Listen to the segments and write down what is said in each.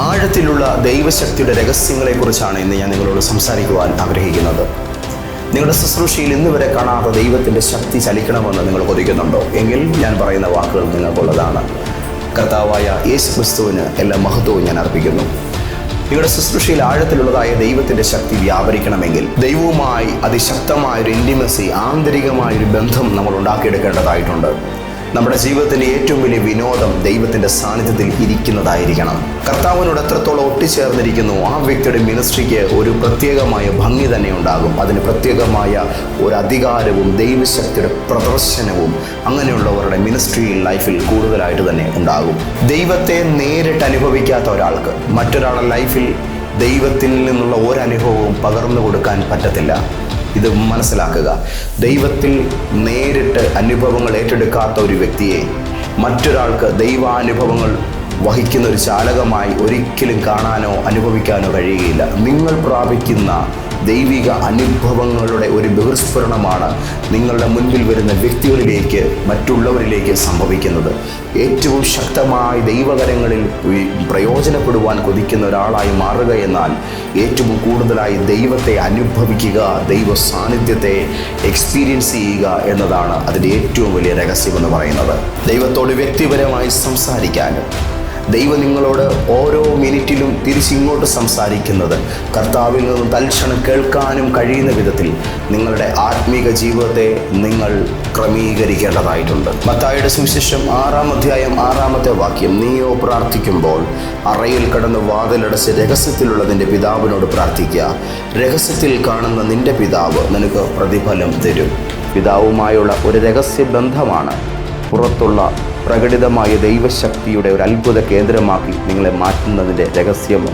ആഴത്തിലുള്ള ദൈവശക്തിയുടെ രഹസ്യങ്ങളെക്കുറിച്ചാണ് ഇന്ന് ഞാൻ നിങ്ങളോട് സംസാരിക്കുവാൻ ആഗ്രഹിക്കുന്നത്. നിങ്ങളുടെ ശുശ്രൂഷയിൽ ഇന്ന് വരെ കാണാത്ത ദൈവത്തിന്റെ ശക്തി ചലിക്കണമെന്ന് നിങ്ങൾ കൊതിക്കുന്നുണ്ടോ? എങ്കിൽ ഞാൻ പറയുന്ന വാക്കുകൾ നിങ്ങൾക്കുള്ളതാണ്. കർത്താവായ യേശു ക്രിസ്തുവിന് എല്ലാ മഹത്വവും ഞാൻ അർപ്പിക്കുന്നു. നിങ്ങളുടെ ശുശ്രൂഷയിൽ ആഴത്തിലുള്ളതായ ദൈവത്തിന്റെ ശക്തി വ്യാപരിക്കണമെങ്കിൽ ദൈവവുമായി അതിശക്തമായൊരു ഇന്റിമസി ആന്തരികമായൊരു ബന്ധം നമ്മൾ ഉണ്ടാക്കിയെടുക്കേണ്ടതായിട്ടുണ്ട്. നമ്മുടെ ജീവിതത്തിലെ ഏറ്റവും വലിയ വിനോദം ദൈവത്തിന്റെ സാന്നിധ്യത്തിൽ ഇരിക്കുന്നതായിരിക്കണം. കർത്താവിനോട് എത്രത്തോളം ഒട്ടിച്ചേർന്നിരിക്കുന്നു ആ വ്യക്തിയുടെ മിനിസ്ട്രിക്ക് ഒരു പ്രത്യേകമായ ഭംഗി തന്നെ ഉണ്ടാകും. അതിന് പ്രത്യേകമായ ഒരു അധികാരവും ദൈവശക്തിയുടെ പ്രദർശനവും അങ്ങനെയുള്ളവരുടെ മിനിസ്ട്രി ലൈഫിൽ കൂടുതലായിട്ട് തന്നെ ഉണ്ടാകും. ദൈവത്തെ നേരിട്ട് അനുഭവിക്കാത്ത ഒരാൾക്ക് മറ്റൊരാളുടെ ലൈഫിൽ ദൈവത്തിൽ നിന്നുള്ള ഒരനുഭവവും പകർന്നു കൊടുക്കാൻ പറ്റത്തില്ല. ഇത് മനസ്സിലാക്കുക. ദൈവത്തിൽ നേരിട്ട് അനുഭവങ്ങൾ ഏറ്റെടുക്കാത്ത ഒരു വ്യക്തിയെ മറ്റൊരാൾക്ക് ദൈവാനുഭവങ്ങൾ വഹിക്കുന്ന ഒരു ചാലകമായി ഒരിക്കലും കാണാനോ അനുഭവിക്കാനോ കഴിയുകയില്ല. നിങ്ങൾ പ്രാപിക്കുന്ന ദൈവിക അനുഭവങ്ങളുടെ ഒരു ബഹിർസ്ഫുരണമാണ് നിങ്ങളുടെ മുൻപിൽ വരുന്ന വ്യക്തികളിലേക്ക് മറ്റുള്ളവരിലേക്ക് സംഭവിക്കുന്നത്. ഏറ്റവും ശക്തമായ ദൈവകരങ്ങളിൽ പ്രയോജനപ്പെടുവാൻ കൊതിക്കുന്ന ഒരാളായി മാറുക എന്നാൽ ഏറ്റവും കൂടുതലായി ദൈവത്തെ അനുഭവിക്കുക ദൈവ സാന്നിധ്യത്തെ എക്സ്പീരിയൻസ് ചെയ്യുക എന്നതാണ് അതിന്റെ ഏറ്റവും വലിയ രഹസ്യമെന്ന് പറയുന്നത്. ദൈവത്തോട് വ്യക്തിപരമായി സംസാരിക്കാനും ദൈവം നിങ്ങളോട് ഓരോ മിനിറ്റിലും തിരിച്ചിങ്ങോട്ട് സംസാരിക്കുന്നത്. കർത്താവിൽ നിന്നും തൽക്ഷണം കേൾക്കാനും കഴിയുന്ന വിധത്തിൽ നിങ്ങളുടെ ആത്മീക ജീവിതത്തെ നിങ്ങൾ ക്രമീകരിക്കേണ്ടതായിട്ടുണ്ട്. മത്തായുടെ സുവിശേഷം ആറാം അധ്യായം ആറാമത്തെ വാക്യം നീയോ പ്രാർത്ഥിക്കുമ്പോൾ അറയിൽ കടന്ന് വാതിലടച്ച് രഹസ്യത്തിലുള്ള നിന്റെ പിതാവിനോട് പ്രാർത്ഥിക്കുക. രഹസ്യത്തിൽ കാണുന്ന നിന്റെ പിതാവ് നിനക്ക് പ്രതിഫലം തരും. പിതാവുമായുള്ള ഒരു രഹസ്യ ബന്ധമാണ് പുറത്തുള്ള പ്രകടിതമായ ദൈവശക്തിയുടെ ഒരു അത്ഭുത കേന്ദ്രമാക്കി നിങ്ങളെ മാറ്റുന്നതിന്റെ രഹസ്യം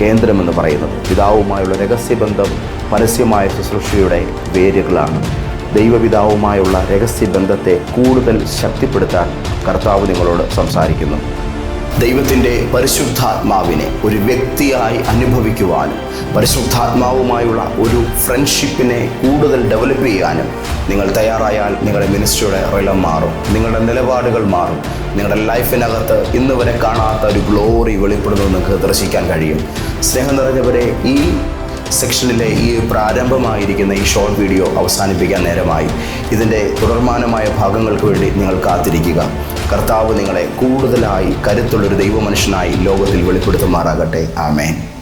കേന്ദ്രമെന്ന് പറയുന്നത്. പിതാവുമായുള്ള രഹസ്യബന്ധം പരസ്യമായ ശുശ്രൂഷയുടെ വേരുകളാണ്. ദൈവപിതാവുമായുള്ള രഹസ്യബന്ധത്തെ കൂടുതൽ ശക്തിപ്പെടുത്താൻ കർത്താവ് നിങ്ങളോട് സംസാരിക്കുന്നു. ദൈവത്തിന്റെ പരിശുദ്ധാത്മാവിനെ ഒരു വ്യക്തിയായി അനുഭവിക്കുവാനും പരിശുദ്ധാത്മാവുമായുള്ള ഒരു ഫ്രണ്ട്ഷിപ്പിനെ കൂടുതൽ ഡെവലപ്പ് ചെയ്യാനും നിങ്ങൾ തയ്യാറായാൽ നിങ്ങളുടെ മിനിസ്ട്രിയുടെ റിലം മാറും. നിങ്ങളുടെ നിലപാടുകൾ മാറും. നിങ്ങളുടെ ലൈഫിനകത്ത് ഇന്ന് വരെ കാണാത്ത ഒരു ഗ്ലോറി വെളിപ്പെടുന്നത് നിങ്ങൾക്ക് ദർശിക്കാൻ കഴിയും. സ്നേഹം നിറഞ്ഞവരെ ഈ സെക്ഷനിലെ ഈ പ്രാരംഭമായിരിക്കുന്ന ഈ ഷോർട്ട് വീഡിയോ അവസാനിപ്പിക്കാൻ നേരമായി. ഇതിന്റെ തുടർമാനമായ ഭാഗങ്ങൾക്ക് വേണ്ടി നിങ്ങൾ കാത്തിരിക്കുക. കർത്താവ് നിങ്ങളെ കൂടുതലായി കരുത്തുള്ളൊരു ദൈവമനുഷ്യനായി ലോകത്തിൽ വെളിപ്പെടുത്തുമാറാകട്ടെ. ആമേൻ.